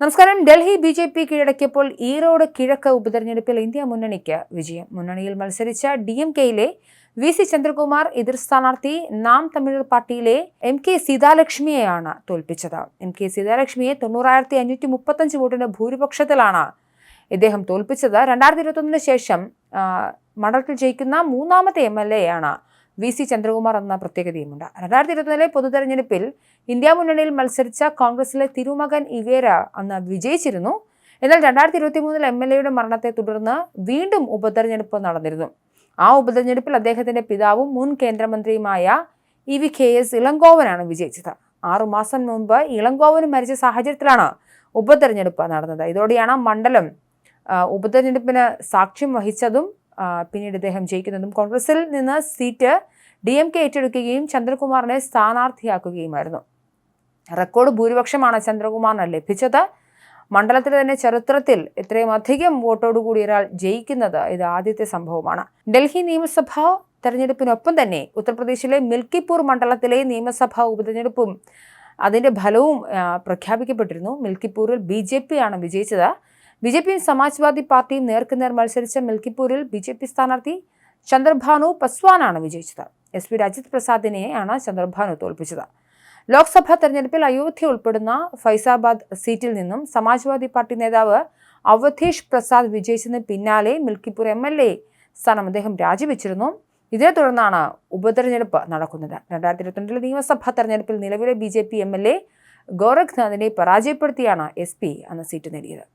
നമസ്കാരം. Delhi B J P കീഴടക്കിയപ്പോൾ ഈറോഡ് കിഴക്ക് ഉപതെരഞ്ഞെടുപ്പിൽ ഇന്ത്യ മുന്നണിക്ക് വിജയം. മുന്നണിയിൽ മത്സരിച്ച ഡി എം കെയിലെ വി സി ചന്ദ്രകുമാർ എതിർ സ്ഥാനാർത്ഥി നാം തമിഴർ പാർട്ടിയിലെ എം കെ സീതാലക്ഷ്മിയെയാണ് തോൽപ്പിച്ചത്. എം കെ സീതാലക്ഷ്മിയെ തൊണ്ണൂറായിരത്തി അഞ്ഞൂറ്റി മുപ്പത്തഞ്ച് വോട്ടിന്റെ ഭൂരിപക്ഷത്തിലാണ് ഇദ്ദേഹം തോൽപ്പിച്ചത്. രണ്ടായിരത്തി ഇരുപത്തൊന്നിന് ശേഷം മണ്ഡലത്തിൽ ജയിക്കുന്ന മൂന്നാമത്തെ എം എൽ എ ആണ് വി സി ചന്ദ്രകുമാർ എന്ന പ്രത്യേകതയുമുണ്ട് രണ്ടായിരത്തി ഇരുപത്തിനാലിലെ പൊതുതെരഞ്ഞെടുപ്പിൽ ഇന്ത്യ മുന്നണിയിൽ മത്സരിച്ച കോൺഗ്രസിലെ തിരുമകൻ ഇവേര അന്ന് വിജയിച്ചിരുന്നു. എന്നാൽ രണ്ടായിരത്തി ഇരുപത്തി മൂന്നിൽ എം എൽ എയുടെ മരണത്തെ തുടർന്ന് വീണ്ടും ഉപതെരഞ്ഞെടുപ്പ് നടന്നിരുന്നു. ആ ഉപതെരഞ്ഞെടുപ്പിൽ അദ്ദേഹത്തിന്റെ പിതാവും മുൻ കേന്ദ്രമന്ത്രിയുമായ ഇ വി കെ എസ് ഇളങ്കോവനാണ് വിജയിച്ചത്. ആറുമാസം മുമ്പ് ഇളങ്കോവന് മരിച്ച സാഹചര്യത്തിലാണ് ഉപതെരഞ്ഞെടുപ്പ് നടന്നത്. ഇതോടെയാണ് മണ്ഡലം ഉപതെരഞ്ഞെടുപ്പിന് സാക്ഷ്യം വഹിച്ചതും പിന്നീട് ഇദ്ദേഹം ജയിക്കുന്നതും കോൺഗ്രസിൽ നിന്ന് സീറ്റ് ഡി എം കെ ഏറ്റെടുക്കുകയും ചന്ദ്രകുമാറിനെ സ്ഥാനാർത്ഥിയാക്കുകയുമായിരുന്നു. റെക്കോർഡ് ഭൂരിപക്ഷമാണ് ചന്ദ്രകുമാറിന് ലഭിച്ചത്. മണ്ഡലത്തിലെ തന്നെ ചരിത്രത്തിൽ ഇത്രയും അധികം വോട്ടോടുകൂടി ഒരാൾ ജയിക്കുന്നത് ഇത് ആദ്യത്തെ സംഭവമാണ്. ഡൽഹി നിയമസഭ തെരഞ്ഞെടുപ്പിനൊപ്പം തന്നെ ഉത്തർപ്രദേശിലെ മിൽക്കിപ്പൂർ മണ്ഡലത്തിലെ നിയമസഭാ ഉപതെരഞ്ഞെടുപ്പും അതിന്റെ ഫലവും പ്രഖ്യാപിക്കപ്പെട്ടിരുന്നു. മിൽക്കിപ്പൂരിൽ ബി ജെ പി ആണ് വിജയിച്ചത്. ബി ജെ പിയും സമാജ്വാദി പാർട്ടിയും നേർക്കുനേർ മത്സരിച്ച മിൽക്കിപ്പൂരിൽ ബി ജെ പി സ്ഥാനാർത്ഥി ചന്ദ്രഭാനു പസ്വാനാണ് വിജയിച്ചത്. എസ് പി രാജിത് പ്രസാദിനെയാണ് ചന്ദ്രഭാനു തോൽപ്പിച്ചത്. ലോക്സഭാ തെരഞ്ഞെടുപ്പിൽ അയോധ്യ ഉൾപ്പെടുന്ന ഫൈസാബാദ് സീറ്റിൽ നിന്നും സമാജ്വാദി പാർട്ടി നേതാവ് അവധേഷ് പ്രസാദ് വിജയിച്ചതിന് പിന്നാലെ മിൽക്കിപ്പൂർ എം എൽ എ സ്ഥാനം അദ്ദേഹം രാജിവെച്ചിരുന്നു. ഇതിനെ തുടർന്നാണ് ഉപതെരഞ്ഞെടുപ്പ് നടക്കുന്നത്. രണ്ടായിരത്തി ഇരുപത്തിരണ്ടിലെ നിയമസഭാ തെരഞ്ഞെടുപ്പിൽ നിലവിലെ B J P M L A ഗോരഖ്നാഥിനെ പരാജയപ്പെടുത്തിയാണ് എസ് പി അന്ന് സീറ്റ് നേടിയത്.